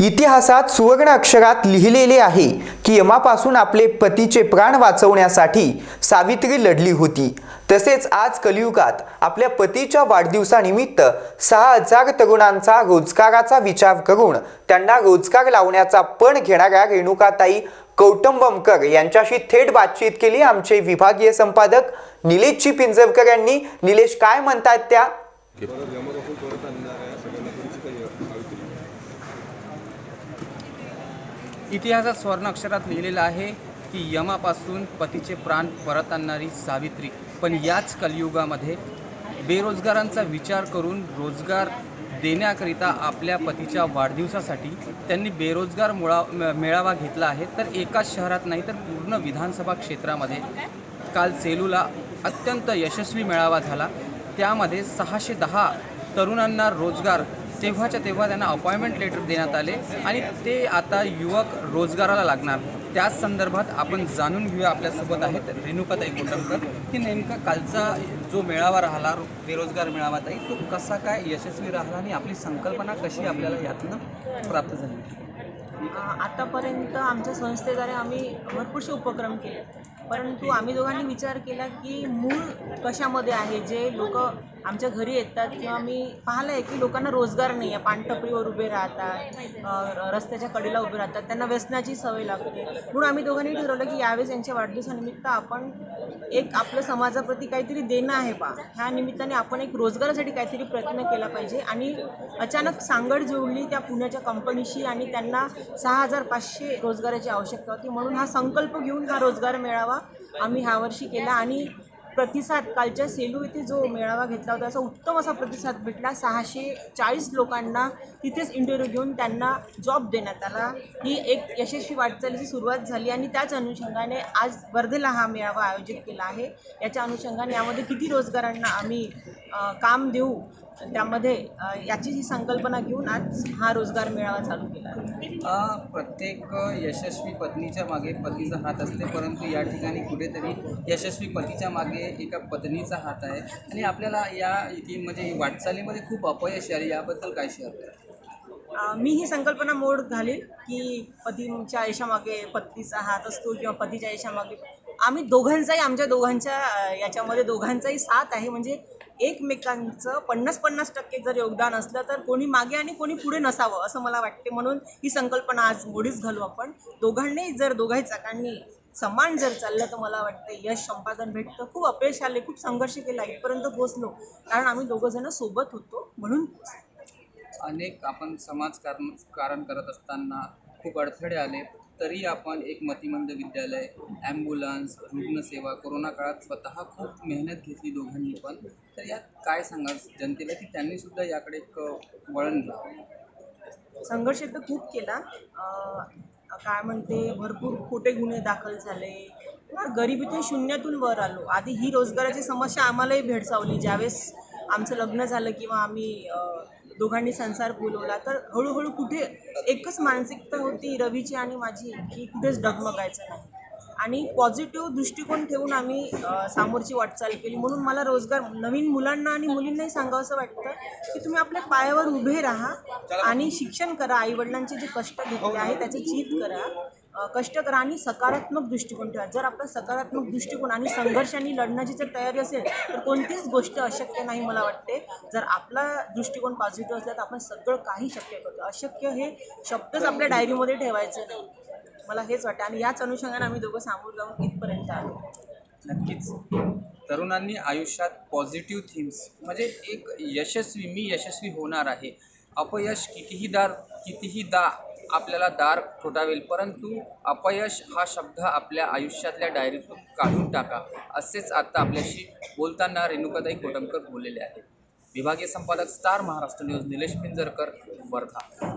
इतिहासात सुवर्ण अक्षरात लिहिलेले आहे की यमापासून आपले पतीचे प्राण वाचवण्यासाठी सावित्री लढली होती. तसेच आज कलियुगात आपल्या पतीच्या वाढदिवसानिमित्त सहा हजार तरुणांचा रोजगाराचा विचार करून त्यांना रोजगार लावण्याचा पण घेणाऱ्या रेणुकाताई कौटुंबमकर यांच्याशी थेट बातचीत केली आमचे विभागीय संपादक निलेशजी पिंजवकर यांनी. निलेश काय म्हणतात त्या परत यमापासून परत आणणाऱ्या सगळ्यांना परिचित आहे सावित्री इतिहासात स्वर्ण अक्षरात लिहिलेलं आहे की यमापासून पतीचे प्राण परत आणणारी सावित्री. पण याच कलियुगामध्ये बेरोजगारांचा विचार करून रोजगार देण्याकरिता आपल्या पतीच्या वाढदिवसासाठी त्यांनी बेरोजगार मुळा म- मेळावा घेतला आहे. तर एकाच शहरात नाही तर पूर्ण विधानसभा क्षेत्रामध्ये काल सेलूला अत्यंत यशस्वी मेळावा झाला. त्यामध्ये सहाशे दहा तरुणांना रोजगार तेव्हाच्या तेव्हा त्यांना अपॉइंटमेंट लेटर देण्यात आले आणि ते आता युवक रोजगाराला लागणार. त्याच संदर्भात आपण जाणून घेऊया आपल्यासोबत आहेत रेणुकाताई कोटमकर. की नेमका कालचा जो मेळावा राहिला बेरोजगार मेळावा ताई तो कसा काय यशस्वी राहिला आणि आपली संकल्पना कशी आपल्याला यातनं प्राप्त झाली? आतापर्यंत आमच्या संस्थेद्वारे आम्ही भरपूरसे उपक्रम केले. परंतु आम्ही दोघांनी विचार केला की मूळ कशामध्ये आहे? जे लोक आमच्या घरी येतात किंवा मी पाहिलं आहे की लोकांना रोजगार नाही आहे. पानटपरीवर उभे राहतात र- रस्त्याच्या कडेला उभे राहतात. त्यांना व्यसनाची सवय लागते. म्हणून आम्ही दोघांनी ठरवलं की यावेळेस यांच्या वाढदिवसानिमित्त आपण एक आपलं समाजाप्रती काहीतरी देणं आहे बा. ह्या निमित्ताने आपण एक रोजगारासाठी काहीतरी प्रयत्न केला पाहिजे. आणि अचानक सांगड जोडली त्या पुण्याच्या कंपनीशी आणि त्यांना सहा हजार पाचशे रोजगाराची आवश्यकता होती. म्हणून हा संकल्प घेऊन हा रोजगार मेळावा आम्ही ह्यावर्षी केला. आणि प्रतिसाद कालच्या सेलू येथे जो मेळावा घेतला होता असा उत्तम असा प्रतिसाद भेटला. सहाशे चाळीस लोकांना तिथेच इंटरव्ह्यू घेऊन त्यांना जॉब देण्यात आला. ही एक यशस्वी वाटचालीची सुरुवात झाली आणि त्याच अनुषंगाने आज वर्धेला हा मेळावा आयोजित केला आहे. याच्या अनुषंगाने यामध्ये किती रोजगारांना आम्ही काम देऊ त्यामध्ये याची ही संकल्पना घेऊन आज हा रोजगार मेळावा चालू केला प्रत्येक यशस्वी पत्नीच्या मागे पतीचा हात असते परंतु या ठिकाणी कुठेतरी यशस्वी पतीच्या मागे एका पत्नीचा हात आहे. आणि आपल्याला या इथे म्हणजे वाटचालीमध्ये खूप अपयश आले याबद्दल काय शेअर करा मी ही संकल्पना मोड घालील की पतीच्या आयुष्यामागे पत्नीचा हात असतो किंवा पतीच्या आयुष्यामागे आम्ही दोघांचाही आमच्या दोघांच्या याच्यामध्ये दोघांचाही साथ आहे. म्हणजे एकमेकांचं पन्नास पन्नास टक्के जर योगदान असलं तर कोणी मागे आणि कोणी पुढे नसावं असं मला वाटते. म्हणून ही संकल्पना आज मोडीच घालू आपण. दोघांनी जर दोघाही चाकांनी समान जर चाललं तर मला वाटतं यश संपादन भेटतं. खूप अपयश आले खूप संघर्ष केला इथपर्यंत पोहोचलो. कारण आम्ही दोघं जण सोबत होतो. म्हणून अनेक आपण समाजकारण कारण करत असताना खूप अडथळे आले. तरी आपण एक मतिमंद विद्यालय ॲम्ब्युलन्स रुग्णसेवा कोरोना काळात स्वतः खूप मेहनत घेतली दोघांनी पण. तर यात काय सांगा जनतेला की त्यांनी सुद्धा याकडे एक वळण घ्यावं संघर्ष तर खूप केला. काय म्हणते भरपूर खोटे गुन्हे दाखल झाले. किंवा गरिबीतून शून्यातून वर आलो. आधी ही रोजगाराची समस्या आम्हालाही भेडसावली. ज्यावेळेस आमचं लग्न झालं किंवा आम्ही दोघांनी संसार फुलवला तर हळूहळू कुठे एकच मानसिकता होती रवीची आणि माझी की कुठेच डगमगायचं नाही. आणि पॉझिटिव्ह दृष्टिकोन ठेवून आम्ही सामोरची वाटचाल केली. म्हणून मला रोजगार नवीन मुलांना आणि मुलींनाही सांगावंसं वाटतं की तुम्ही आपल्या पायावर उभे राहा आणि शिक्षण करा. आईवडिलांचे जे कष्ट घेतले आहे त्याचे चीत करा. कष्ट करा आणि सकारात्मक दृष्टिकोन ठेवा. जर आपला सकारात्मक दृष्टिकोन आणि संघर्षाने लढण्याची जर तयारी असेल तर कोणतीच गोष्ट अशक्य नाही मला वाटते. जर आपला दृष्टिकोन पॉझिटिव्ह असला तर आपण सगळं काही शक्य करतो. अशक्य हे शब्दच आपल्या डायरीमध्ये ठेवायचे नाही. मला हेच वाटतं. आणि याच अनुषंगाने आम्ही दोघं सामोर जाऊन इथपर्यंत आलो. नक्कीच. तरुणांनी आयुष्यात पॉझिटिव्ह थीम्स म्हणजे एक यशस्वी मी यशस्वी होणार आहे. अपयश कितीही दार कितीही दा आपल्याला दार ठोठावेल परंतु अपयश हा शब्द आपल्या आयुष्यातल्या डायरीतून काढून टाका असेच आता आपल्याशी बोलताना रेणुकाताई कोटमकर बोललेले आहेत. विभागीय संपादक स्टार महाराष्ट्र न्यूज निलेश पिंजरकर वर्धा.